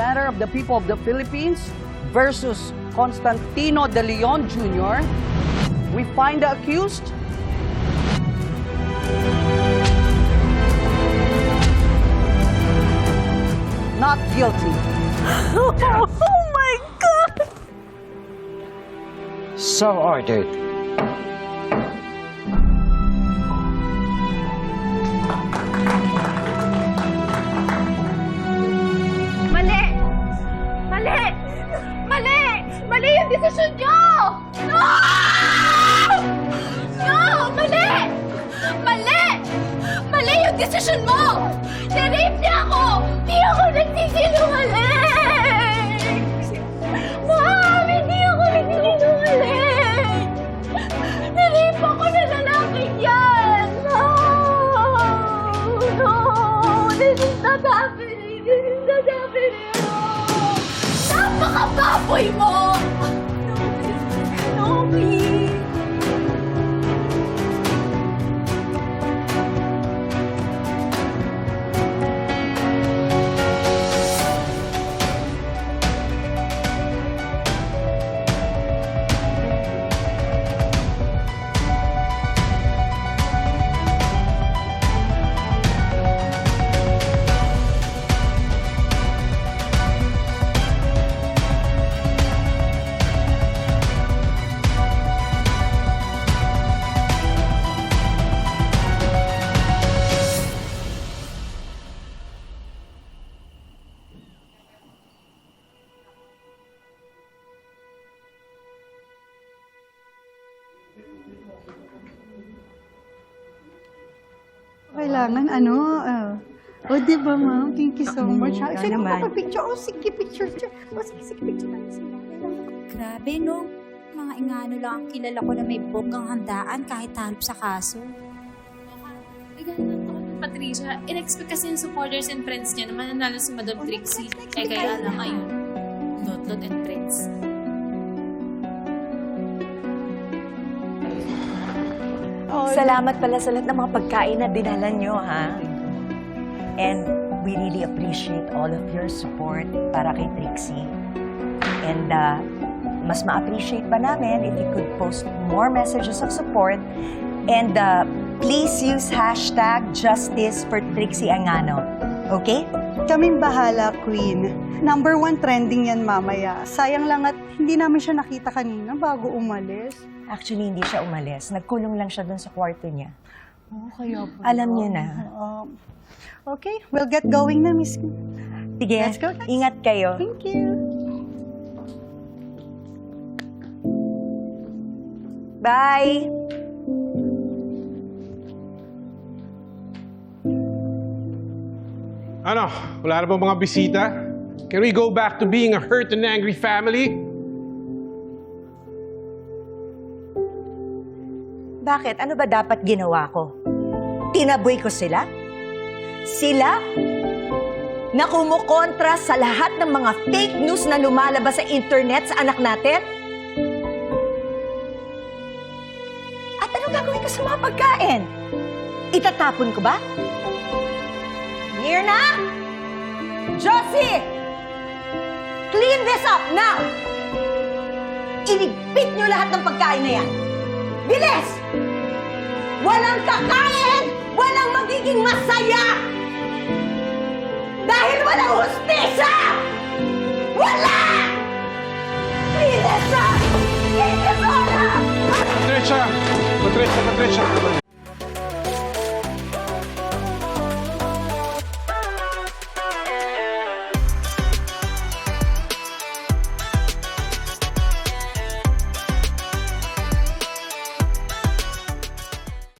matter of the people of the Philippines versus Constantino de Leon Jr., we find the accused not guilty. oh my God! So ordered. Mali! Yung desisyon nyo! No! No! Mali! Mali! Mali yung desisyon mo! Narape niya ako! Di ako nagsisinungaling! Mom! Hindi ako nagsisinungaling! Narape ako na lalaking yan! No! No! This is not happening! This is not happening! Napakababoy mo! No, please! Kailangan ano, ah. o, di ba, ma'am? Thank you so much. Sino naman. pa picture? O, sige, picture. siya. O, sige, sige, picture. Grabe, no? Mga ingano lang ang kilala ko na may bogang handaan kahit halop sa kaso. Ay, ganun ako Patricia. In-expect kasi yung supporters and friends niya na mananalo si Madam Trixie. Eh, kaya lang ayun. Lotlot and friends. Salamat pala sa lahat ng mga pagkain na dinala nyo, ha? And we really appreciate all of your support para kay Trixie. And uh, mas ma-appreciate pa namin if you could post more messages of support. And uh, please use hashtag Justice for Trixie Angano. Okay? Kaming bahala, Queen. Number one trending yan mamaya. Sayang lang at hindi namin siya nakita kanina bago umalis. Actually, hindi siya umalis. Nagkulong lang siya dun sa kwarto niya. Oh, kaya po. Alam niya na. Um, okay, we'll get going na, Miss. Sige, Let's go, guys. ingat kayo. Thank you. Bye! Ano? Wala na bang mga bisita? Can we go back to being a hurt and angry family? Bakit? Ano ba dapat ginawa ko? Tinaboy ko sila? Sila? Na kumukontra sa lahat ng mga fake news na lumalabas sa internet sa anak natin? At ano gagawin ko sa mga pagkain? Itatapon ko ba? Mirna? Josie! Clean this up now! Iligpit niyo lahat ng pagkain na yan! Bilis! Walang kakain! Walang magiging masaya! Dahil walang hustisya! Wala! Up! Clean this all up! Patricia! Patricia, Patricia!